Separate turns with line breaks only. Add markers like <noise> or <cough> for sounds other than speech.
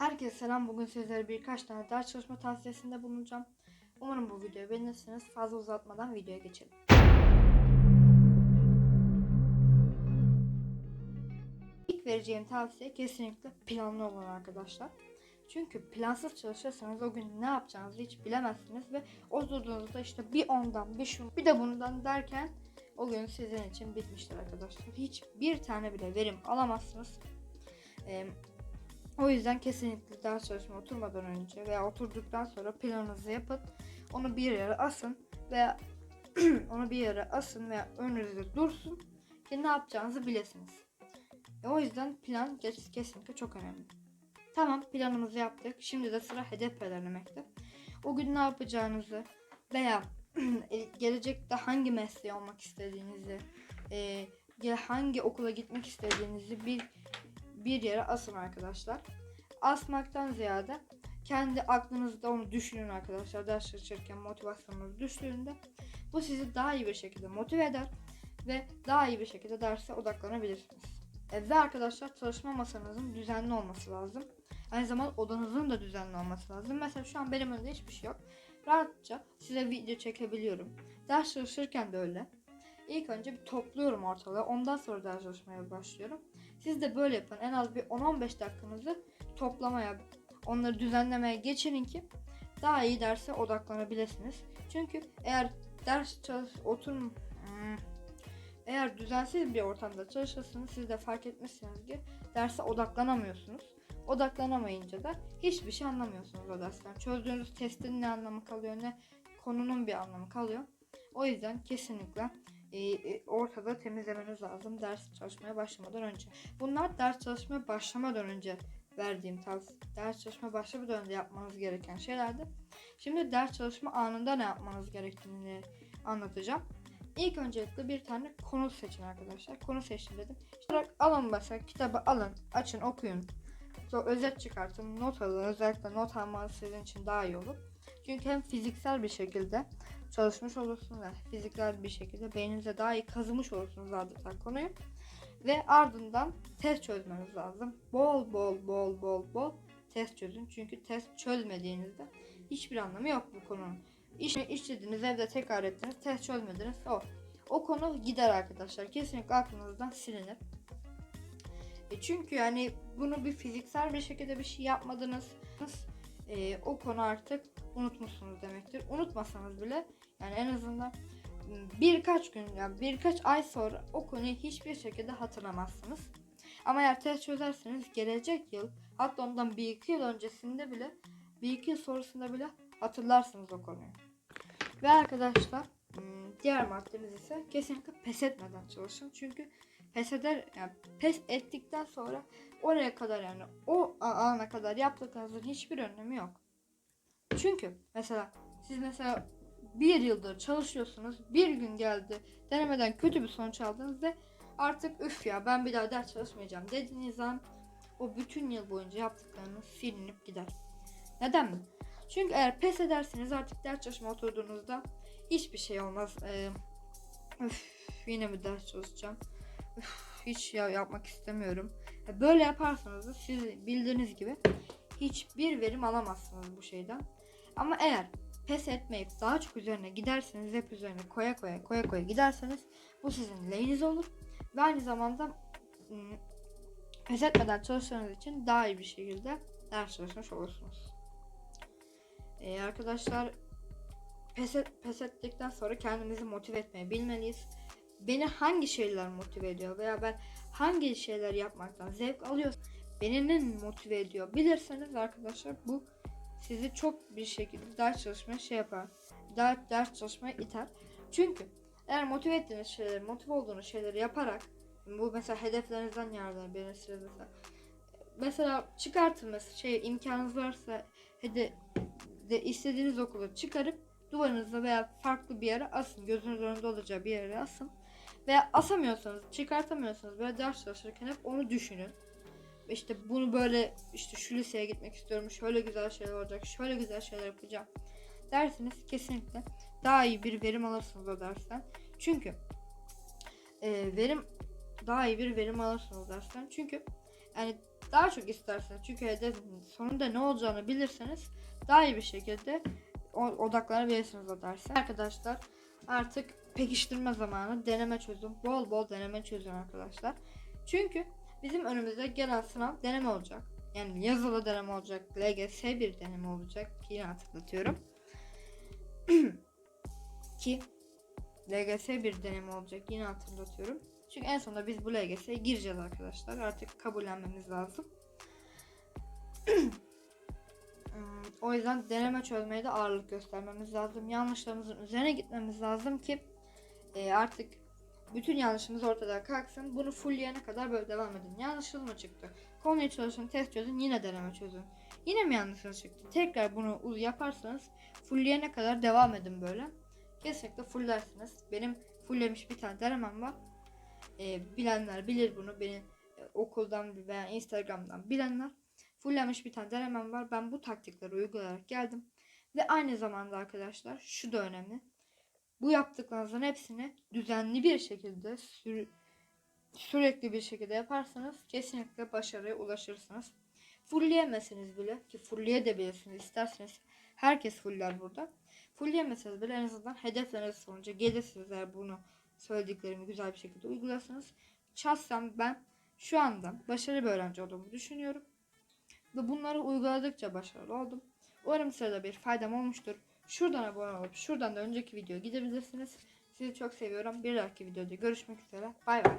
Herkese selam. Bugün sizlere birkaç tane ders çalışma tavsiyesinde bulunacağım. Umarım bu videoyu beğenirsiniz. Fazla uzatmadan videoya geçelim. İlk vereceğim tavsiye kesinlikle planlı olun arkadaşlar. Çünkü plansız çalışırsanız o gün ne yapacağınızı hiç bilemezsiniz ve oturduğunuzda işte bir ondan bir şunu bir de bundan derken o gün sizin için bitmiştir arkadaşlar. Hiç bir tane bile verim alamazsınız. O yüzden kesinlikle ders çalışmaya oturmadan önce veya oturduktan sonra planınızı yapın. Onu bir yere asın veya <clears throat> onu bir yere asın veya önünüzde dursun ki ne yapacağınızı bilesiniz. E, o yüzden plan kes- kesinlikle çok önemli. Tamam planımızı yaptık. Şimdi de sıra hedef belirlemekte. O gün ne yapacağınızı veya <clears throat> e, gelecekte hangi mesleği olmak istediğinizi, e, hangi okula gitmek istediğinizi bir bir yere asın arkadaşlar. Asmaktan ziyade kendi aklınızda onu düşünün arkadaşlar. Ders çalışırken motivasyonunuz düştüğünde bu sizi daha iyi bir şekilde motive eder ve daha iyi bir şekilde derse odaklanabilirsiniz. E, ve arkadaşlar çalışma masanızın düzenli olması lazım. Aynı zamanda odanızın da düzenli olması lazım. Mesela şu an benim önümde hiçbir şey yok. Rahatça size video çekebiliyorum. Ders çalışırken de öyle. İlk önce bir topluyorum ortalığı. Ondan sonra ders çalışmaya başlıyorum. Siz de böyle yapın. En az bir 10-15 dakikanızı toplamaya, onları düzenlemeye geçirin ki daha iyi derse odaklanabilirsiniz. Çünkü eğer ders çalış oturun Hmm. eğer düzensiz bir ortamda çalışırsanız siz de fark etmişsiniz ki derse odaklanamıyorsunuz. Odaklanamayınca da hiçbir şey anlamıyorsunuz o dersten. Çözdüğünüz testin ne anlamı kalıyor ne konunun bir anlamı kalıyor. O yüzden kesinlikle e, e, ortada temizlemeniz lazım ders çalışmaya başlamadan önce. Bunlar ders çalışmaya başlamadan önce verdiğim tavsiye. Ders çalışmaya başlamadan önce yapmanız gereken şeylerdi. Şimdi ders çalışma anında ne yapmanız gerektiğini anlatacağım. İlk öncelikle bir tane konu seçin arkadaşlar. Konu seçin dedim. İşte alın mesela kitabı alın, açın, okuyun. Sonra özet çıkartın, not alın. Özellikle not almanız sizin için daha iyi olur. Çünkü hem fiziksel bir şekilde çalışmış olursunuz ve fiziksel bir şekilde beyninize daha iyi kazımış olursunuz adeta konuyu. Ve ardından test çözmeniz lazım. Bol bol bol bol bol test çözün. Çünkü test çözmediğinizde hiçbir anlamı yok bu konunun. İş, işlediniz evde tekrar ettiniz test çözmediniz o. O konu gider arkadaşlar. Kesinlikle aklınızdan silinir. E çünkü yani bunu bir fiziksel bir şekilde bir şey yapmadınız. E, o konu artık unutmuşsunuz demektir. Unutmasanız bile yani en azından birkaç gün yani birkaç ay sonra o konuyu hiçbir şekilde hatırlamazsınız. Ama eğer test çözerseniz gelecek yıl hatta ondan bir iki yıl öncesinde bile bir iki yıl sonrasında bile hatırlarsınız o konuyu. Ve arkadaşlar diğer maddemiz ise kesinlikle pes etmeden çalışın. Çünkü pes eder yani pes ettikten sonra oraya kadar yani o ana kadar yaptıklarınızın hiçbir önemi yok. Çünkü mesela siz mesela bir yıldır çalışıyorsunuz. Bir gün geldi denemeden kötü bir sonuç aldınız ve artık üf ya ben bir daha ders çalışmayacağım dediğiniz an o bütün yıl boyunca yaptıklarınız silinip gider. Neden mi? Çünkü eğer pes ederseniz artık ders çalışma oturduğunuzda hiçbir şey olmaz. Ee, üf, yine mi ders çalışacağım? Hiç ya yapmak istemiyorum. Böyle yaparsanız da siz bildiğiniz gibi hiçbir verim alamazsınız bu şeyden. Ama eğer pes etmeyip daha çok üzerine giderseniz hep üzerine koya koya koya koya giderseniz bu sizin lehinize olur. Ve aynı zamanda ım, pes etmeden çalıştığınız için daha iyi bir şekilde ders çalışmış olursunuz. Ee, arkadaşlar pes, et, pes ettikten sonra kendimizi motive etmeyi bilmeliyiz. Beni hangi şeyler motive ediyor veya ben hangi şeyler yapmaktan zevk alıyorsam beni ne motive ediyor bilirseniz arkadaşlar bu sizi çok bir şekilde ders çalışmaya şey yapar. Ders, ders çalışmaya iter. Çünkü eğer motive ettiğiniz şeyleri, motive olduğunuz şeyleri yaparak bu mesela hedeflerinizden yararlanabilirsiniz mesela. Mesela çıkartın mesela şey imkanınız varsa hede de istediğiniz okulu çıkarıp duvarınızda veya farklı bir yere asın. Gözünüz önünde olacağı bir yere asın. Veya asamıyorsanız, çıkartamıyorsanız böyle ders çalışırken hep onu düşünün işte bunu böyle işte şu liseye gitmek istiyorum. Şöyle güzel şeyler olacak. Şöyle güzel şeyler yapacağım. Dersiniz kesinlikle daha iyi bir verim alırsınız o dersten. Çünkü e, verim daha iyi bir verim alırsınız dersten. Çünkü yani daha çok isterseniz çünkü hedefin sonunda ne olacağını bilirseniz daha iyi bir şekilde odaklanabilirsiniz o derse. Arkadaşlar artık pekiştirme zamanı deneme çözüm bol bol deneme çözün arkadaşlar. Çünkü bizim önümüzde gelen sınav deneme olacak. Yani yazılı deneme olacak. LGS bir deneme olacak. Yine hatırlatıyorum. <clears throat> Ki LGS bir deneme olacak. Yine hatırlatıyorum. Çünkü en sonunda biz bu LGS'ye gireceğiz arkadaşlar. Artık kabullenmemiz lazım. <clears throat> O yüzden deneme çözmeye de ağırlık göstermemiz lazım. Yanlışlarımızın üzerine gitmemiz lazım ki e, artık bütün yanlışımız ortadan kalksın. Bunu fullleyene kadar böyle devam edin. Yanlışınız mı çıktı? Konuyu çalışın, test çözün, yine deneme çözün. Yine mi yanlışınız çıktı? Tekrar bunu yaparsanız fullleyene kadar devam edin böyle. Kesinlikle fulllersiniz. Benim fulllemiş bir tane denemem var. E, bilenler bilir bunu. Beni e, okuldan veya Instagram'dan bilenler. Fulllemiş bir tane denemem var. Ben bu taktikleri uygulayarak geldim. Ve aynı zamanda arkadaşlar şu da önemli. Bu yaptıklarınızın hepsini düzenli bir şekilde sür- sürekli bir şekilde yaparsanız kesinlikle başarıya ulaşırsınız. Fullleyemezsiniz bile ki fullleyebilirsiniz isterseniz. Herkes fuller burada. Fullleyemezseniz bile en azından hedefleriniz sonucu gelirsiniz eğer bunu söylediklerimi güzel bir şekilde uygularsanız. Şahsen ben şu anda başarılı bir öğrenci olduğumu düşünüyorum. Ve bunları uyguladıkça başarılı oldum. Umarım size de bir faydam olmuştur. Şuradan abone olup şuradan da önceki videoya gidebilirsiniz. Sizi çok seviyorum. Bir dahaki videoda görüşmek üzere. Bay bay.